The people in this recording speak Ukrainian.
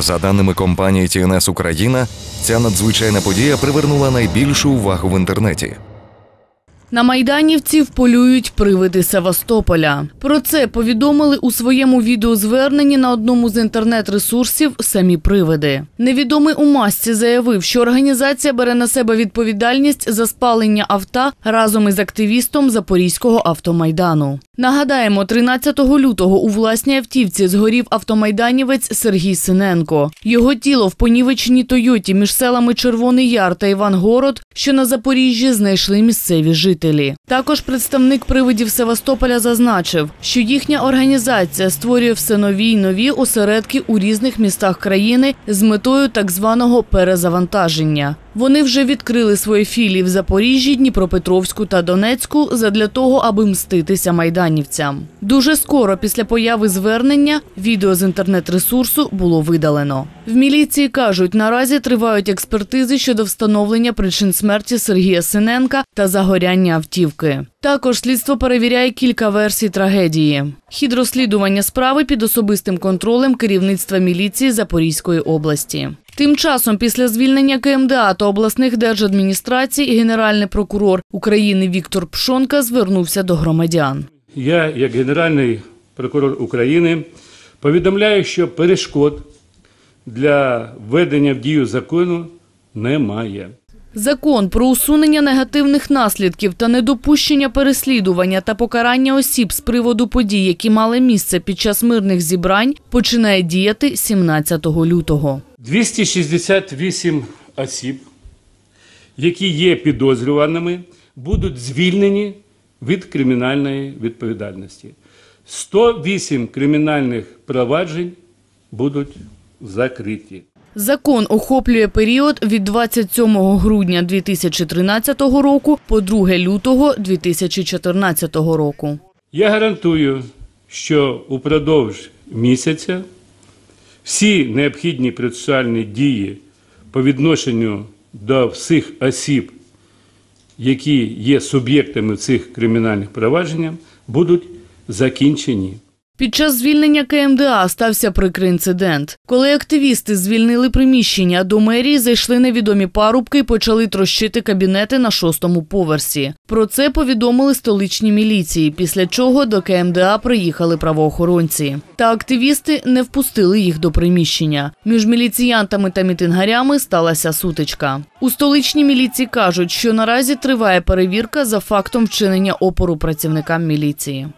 За даними компанії TNS Україна, ця надзвичайна подія привернула найбільшу увагу в інтернеті. На майданівців полюють привиди Севастополя. Про це повідомили у своєму відеозверненні на одному з інтернет-ресурсів самі привиди. Невідомий у масці заявив, що організація бере на себе відповідальність за спалення авто разом із активістом Запорізького автомайдану. Нагадаємо, 13 лютого у власній автівці згорів автомайданівець Сергій Синенко. Його тіло в понівеченій Тойоті між селами Червоний Яр та Івангород, що на Запоріжжі знайшли місцеві жителі. Також представник привидів Севастополя зазначив, що їхня організація створює все нові й нові осередки у різних містах країни з метою так званого перезавантаження. Вони вже відкрили свої філії в Запоріжжі, Дніпропетровську та Донецьку задля того, аби мститися майданівцям. Дуже скоро після появи звернення відео з інтернет-ресурсу було видалено. В міліції кажуть, наразі тривають експертизи щодо встановлення причин смерті Сергія Синенка та загоряння автівки. Також слідство перевіряє кілька версій трагедії. Хід розслідування справи під особистим контролем керівництва міліції Запорізької області. Тим часом, після звільнення КМДА та обласних держадміністрацій, генеральний прокурор України Віктор Пшонка звернувся до громадян. Я, як Генеральний прокурор України, повідомляю, що перешкод для введення в дію закону немає. Закон про усунення негативних наслідків та недопущення переслідування та покарання осіб з приводу подій, які мали місце під час мирних зібрань, починає діяти 17 лютого. 268 осіб, які є підозрюваними, будуть звільнені від кримінальної відповідальності. 108 кримінальних проваджень будуть закриті. Закон охоплює період від 27 грудня 2013 року по 2 лютого 2014 року. Я гарантую, що упродовж місяця всі необхідні процесуальні дії по відношенню до всіх осіб, які є суб'єктами цих кримінальних проваджень, будуть закінчені. Під час звільнення КМДА стався прикрий інцидент. Коли активісти звільнили приміщення, до мерії зайшли невідомі парубки і почали трощити кабінети на шостому поверсі. Про це повідомили столичні міліції, після чого до КМДА приїхали правоохоронці. Та активісти не впустили їх до приміщення. Між міліціянтами та мітингарями сталася сутичка. У столичній міліції кажуть, що наразі триває перевірка за фактом вчинення опору працівникам міліції.